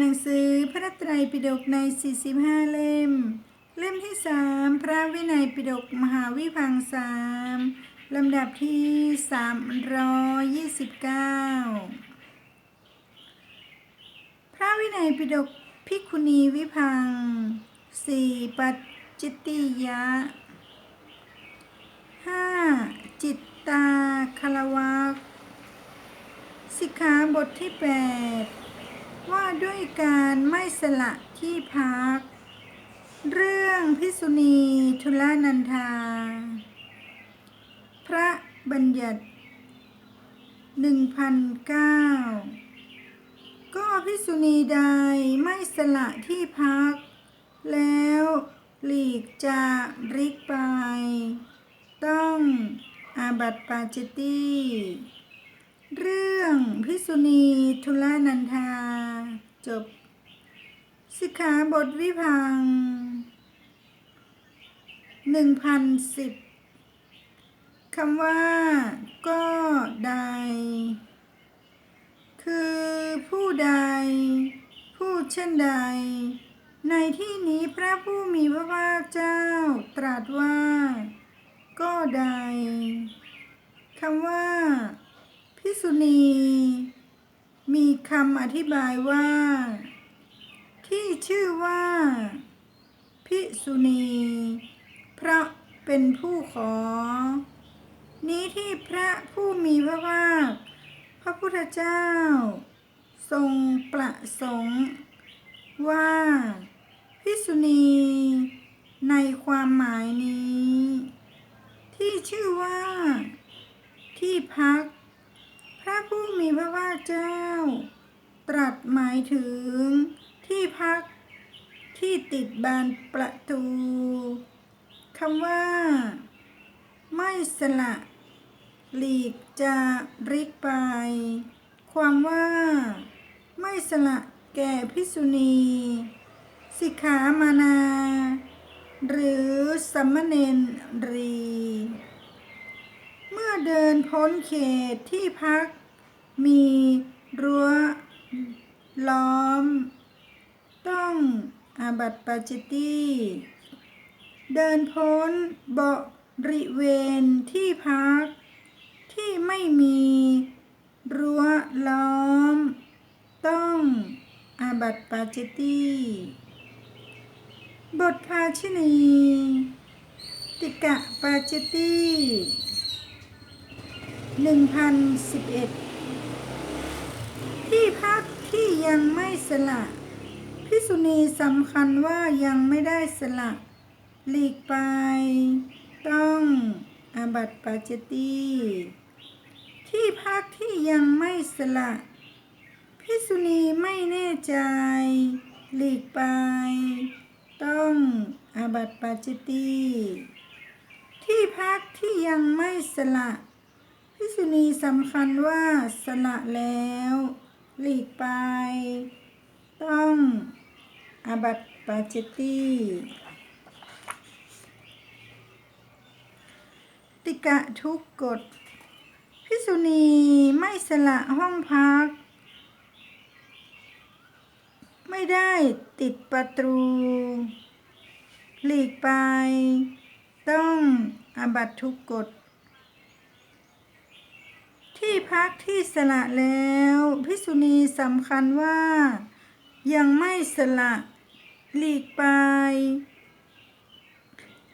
หนังสือพระไตรปิฎกใน 45 เล่ม เล่มที่ 3 พระวินัยปิฎกมหาวิพังสามลำดับที่ 329 พระวินัยปิฎกภิกุณีวิพังสี่ปัจจิตติยะห้าจิตตาคารวักสิกขาบทที่ 8 ว่าด้วยการไม่สละที่พัก เรื่องพิสุณีทุลานันทา พระบัญญัติ1009 ก็พิสุณีใดไม่สละที่พัก แล้วหลีกจากริกไป ต้องอาบัติปาจิตตี เรื่องพิสุณีทุลานันทา จบ สิกขาบทวิพังหนึ่งพันสิบคำว่าก็ใด คือผู้ใด ผู้เช่นใด ในที่นี้พระผู้มีพระภาคเจ้าตรัสว่า ก็ใดคำว่า พิสุณี มีคำอธิบายว่า ที่ชื่อว่าพิสุณี พระเป็นผู้ขอ นี้ที่พระผู้มีพระภาคพระพุทธเจ้า ทรงประสงค์ ว่าพิสุณีในความหมายนี้ ที่ชื่อว่า ที่พัก ระผู้มีพระภาคเจ้า ตรัสหมายถึงที่พักที่ติดบานประตูคำว่า ไม่สละ หลีกจากริกไป ความว่า ไม่สละแก่พิสุณี สิกขามานา หรือสัมมเนนรี เมื่อเดินพ้นเขตที่พัก มีรั้วล้อม ต้องอาบัติปาจิตตี เดินพ้นบริเวณที่พัก ที่ไม่มีรั้วล้อม ต้องอาบัติปาจิตตีบทภาชินี ติกะปาจิตตีหนึ่งพันสิบเอ็ด ที่พักที่ยังไม่สละพิสุณีสำคัญว่ายังไม่ได้สละหลีกไป ต้องอาบัติปาจิตีที่พักที่ยังไม่สละพิสุณีไม่แน่ใจ หลีกไป ต้องอาบัติปาจิตตีที่พักที่ยังไม่สละพิสุณีสำคัญว่าสละแล้ว หลีกไป ต้องอาบัตปาจิตตีติกะทุกกฎพิสุณีไม่สละห้องพัก ไม่ได้ติดประตู หลีกไป ต้องอาบัตทุกกฎ ที่พักที่สละแล้ว พิสุณีสำคัญว่า ยังไม่สละหลีกไป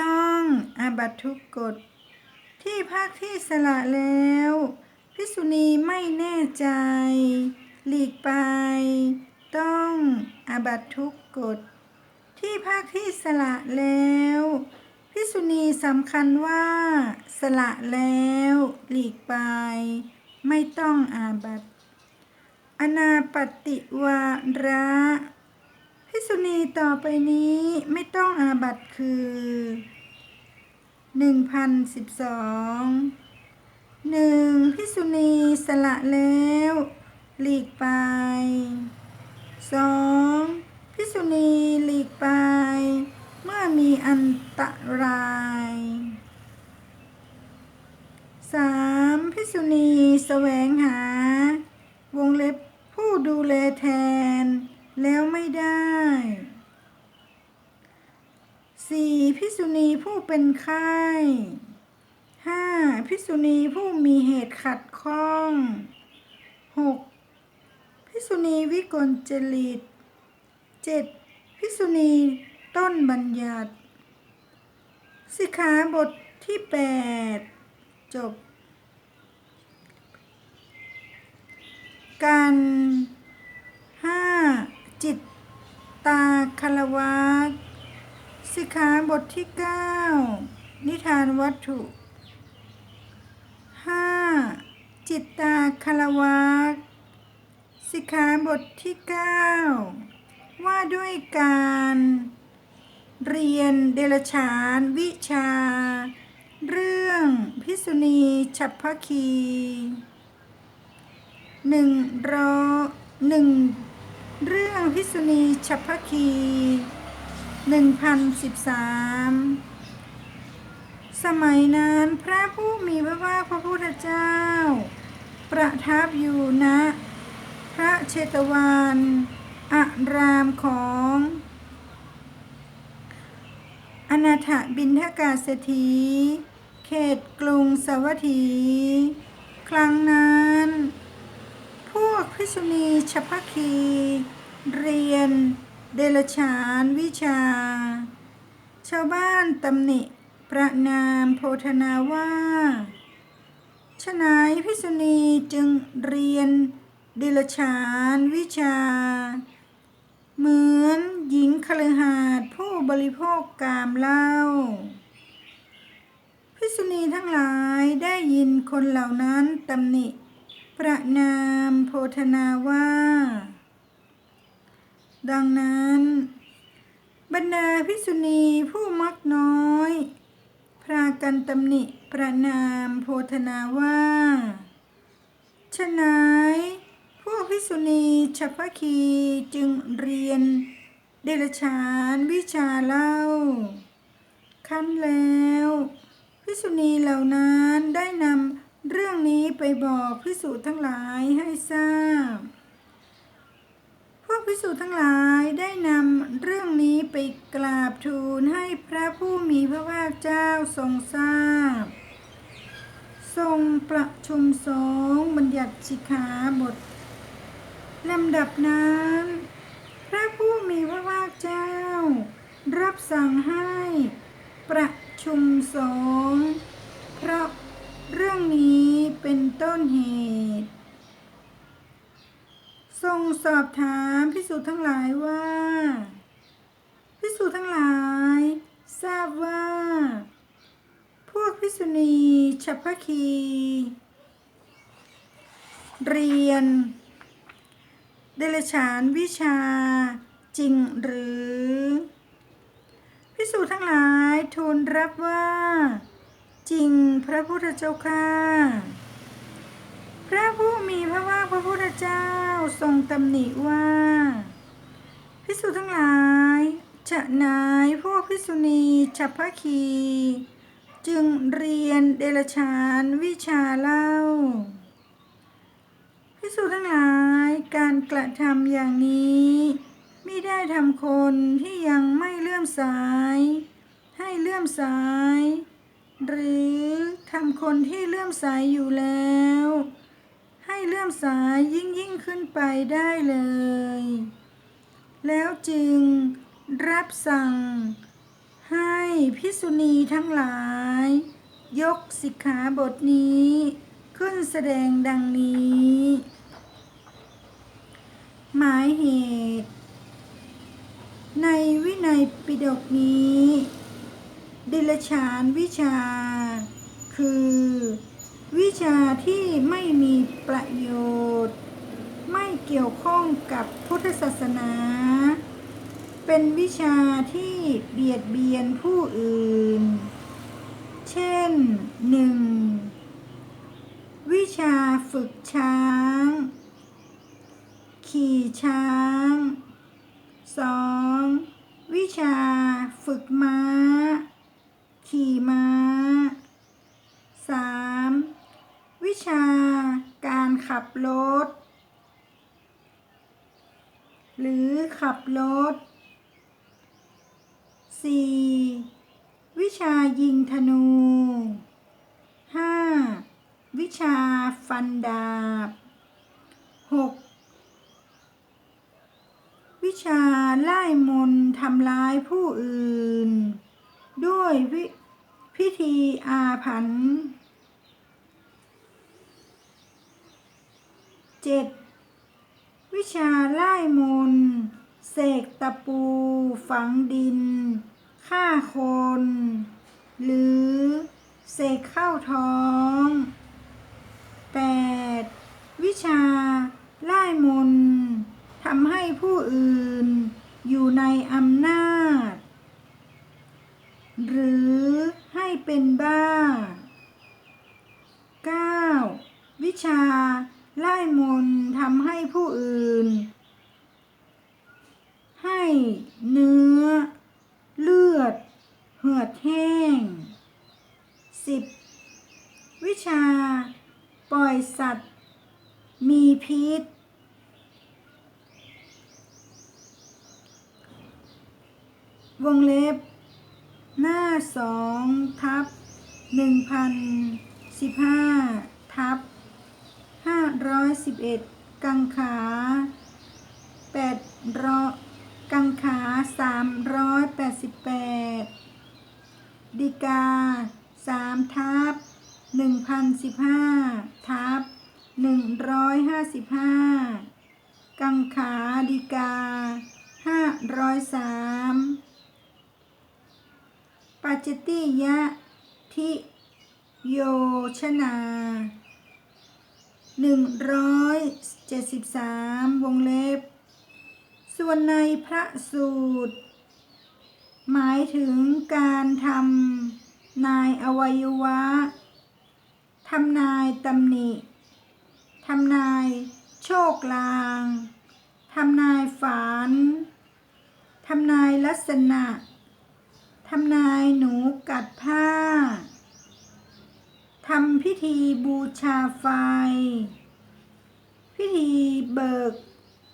ต้องอาบัตทุกกฎ ที่พักที่สละแล้ว พิสุณีไม่แน่ใจ หลีกไป ต้องอาบัตทุกกฎ ที่พักที่สละแล้ว พิสุณีสำคัญว่า สละแล้ว หลีกไป ไม่ต้องอาบัตอนาปฏิวาระพิสุณีต่อไปนี้ไม่ต้องอาบัตคือหนึ่งพันสิบสองหนึ่งพิสุณีสละแล้ว หลีกไปสองพิสุณีหลีกไป เมื่อมีอันตรายสามพิสุณีแสวงหา วงเล็บผู้ดูแลแทน แล้วไม่ได้สี่พิษุณีผู้เป็นไข้ห้าพิษุณีผู้มีเหตุขัดข้องหกพิษุณีวิกลจริตเจ็ดพิษุณี ต้นบัญญัติ สิกขาบทที่แปดจบ การห้าจิตตาคารวะสิกขาบทที่เก้านิทานวัตถุห้าจิตตาคารวะสิกขาบทที่เก้าว่าด้วยการ เรียนเดลฉานวิชา เรื่องพิษุณีฉัพพคีหนึ่งรอหนึ่งเรื่องพิษุณีฉัพพคีหนึ่งพันสิบสามสมัยนั้นพระผู้มีพระภาคพระพุทธเจ้า ประทับอยู่ณพระเชตวันอารามของ นาถบินทกาเศรษฐี เขตกรุงสวัสถีครั้งนั้น พวกพิษุณีฉัพพคี เรียน เดลฉานวิชา ชาวบ้านตำหนิประนามโพธนาว่าฉนายพิษุณีจึงเรียนเดลฉานวิชา เหมือนหญิงคฤหาน บริโภคกามเหล้าพิษุณีทั้งหลายได้ยินคนเหล่านั้นตำหนิ ประนามโพธนาว่า ดังนั้น บรรดาพิษุณีผู้มักน้อย พรากันตำหนิประนามโพธนาว่าฉะนั้นพวกพิษุณีฉัพพคีจึงเรียน เดลฉานวิชาเล่าคั้นแล้วพิกษุณีเหล่านั้นได้นำเรื่องนี้ไปบอกพิสุทั้งหลายให้ทราบ พวกพิสุทั้งหลายได้นำเรื่องนี้ไปกราบทูลให้พระผู้มีพระภาคเจ้าทรงทราบ ทรงประชุมสงฆ์บัญญัติสิกขาบทลำดับนั้น พระผู้มีพระภาคเจ้า รับสั่งให้ประชุมสงฆ์เพราะเรื่องนี้เป็นต้นเหตุ ทรงสอบถามพิสูจน์ทั้งหลายว่า พิสูจน์ทั้งหลาย ทราบว่า พวกพิษุณีฉัพพคี เรียน เดลฉานวิชา จริงหรือพิสูจน์ทั้งหลายทูลรับว่า จริงพระพุทธเจ้าค่ะ พระผู้มีพระภาพระพุทธเจ้าทรงตำหนิว่า พิสูจน์ทั้งหลายฉะนายพวกพิษุณีฉัพพคี จึงเรียนเดลฉานวิชาเล่า พิสูจทั้งหลายการกระทำอย่างนี้ไม่ได้ทำคนที่ยังไม่เลื่อมสาย ให้เลื่อมสาย หรือทำคนที่เลื่อมสายอยู่แล้ว ให้เลื่อมสายยิ่งยิ่งขึ้นไปได้เลย แล้วจึงรับสั่ง ให้พิษุณีทั้งหลาย ยกสิกขาบทนี้ ขึ้นแสดงดังนี้ หมายเหตุ ในวินัยปิฎกนี้ ดิลฉานวิชา คือ วิชาที่ไม่มีประโยชน์ ไม่เกี่ยวข้องกับพุทธศาสนา เป็นวิชาที่เบียดเบียนผู้อื่น เช่นหนึ่งวิชาฝึกช้าง ขี่ช้าง 2. วิชาฝึกม้า ขี่ม้า 3. วิชาการขับรถ หรือขับรถ 4. วิชายิงธนู 5. วิชาฟันดาบ 6. วิชาไล่มนทำร้ายผู้อื่น ด้วยวิพิธีอาผัน 7. วิชาไล่มนเสกตะปูฝังดินฆ่าคน หรือเสกเข้าท้อง 8. วิชาไล่มนต์ ทำให้ผู้อื่นอยู่ในอำนาจ หรือให้เป็นบ้า 9. วิชาไล่มนทำให้ผู้อื่น ให้เนื้อ เลือด เหือดแห้ง 10. วิชาปล่อยสัตว์ มีพิษ วงเล็บ หน้าสองทับหนึ่งพันสิบห้าทับห้าร้อยสิบเอ็ดกังขาแปดร้อยกังขาสามร้อยแปดสิบแปดดีกาสามทับหนึ่งพันสิบห้าทับหนึ่งร้อยห้าสิบห้ากังขาดีกาห้าร้อยสาม ปัจจติยะทิโยชนาหนึ่งร้อยเจ็ดสิบสามวงเล็บ ส่วนในพระสูตร หมายถึงการทำนายอวัยวะทำนายตำหนิทำนายโชคลางทำนายฝันทำนายลักษณะ ทำนายหนูกัดผ้า ทำพิธีบูชาไฟ พิธีเบิก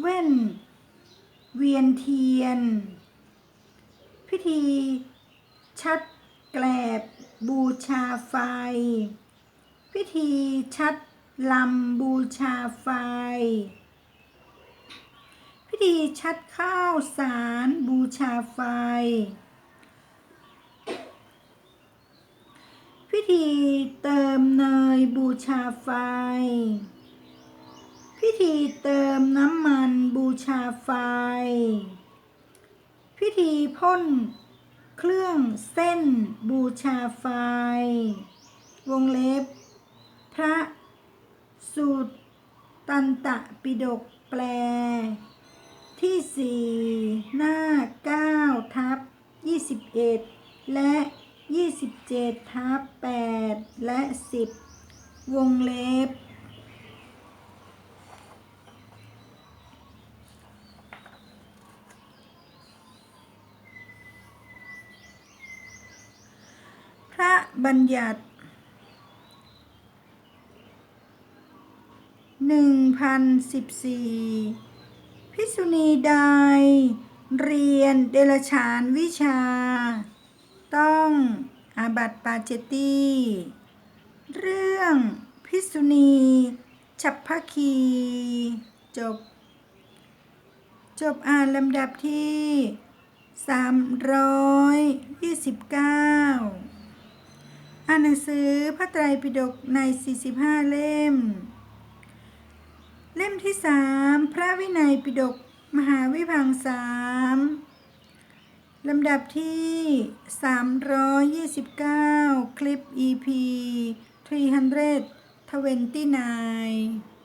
เว้น เวียนเทียน พิธีชัดแกลบบูชาไฟ พิธีชัดลำบูชาไฟ พิธีชัดข้าวสารบูชาไฟ พิธีเติมเนยบูชาไฟ พิธีเติมน้ำมันบูชาไฟ พิธีพ่นเครื่องเส้นบูชาไฟ วงเล็บ พระสูตรตันตะปิฎกแปล ที่สี่หน้าเก้าทับยี่สิบเอ็ดและ ยี่สิบเจ็ดทับแปดและสิบวงเล็บ พระบัญญัติหนึ่งพันสิบสี่พิษุณีใดเรียนเดลฉานวิชา ต้องอาบัติปาเจตีเรื่องพิษุณี ฉับพคี จบ จบอ่านลำดับที่ 329 อ่านหนังสือพระไตรปิฎกใน 45 เล่ม เล่มที่ 3 พระวินัยปิฎกมหาวิพังสาม ลำดับที่ 329 คลิป EP 329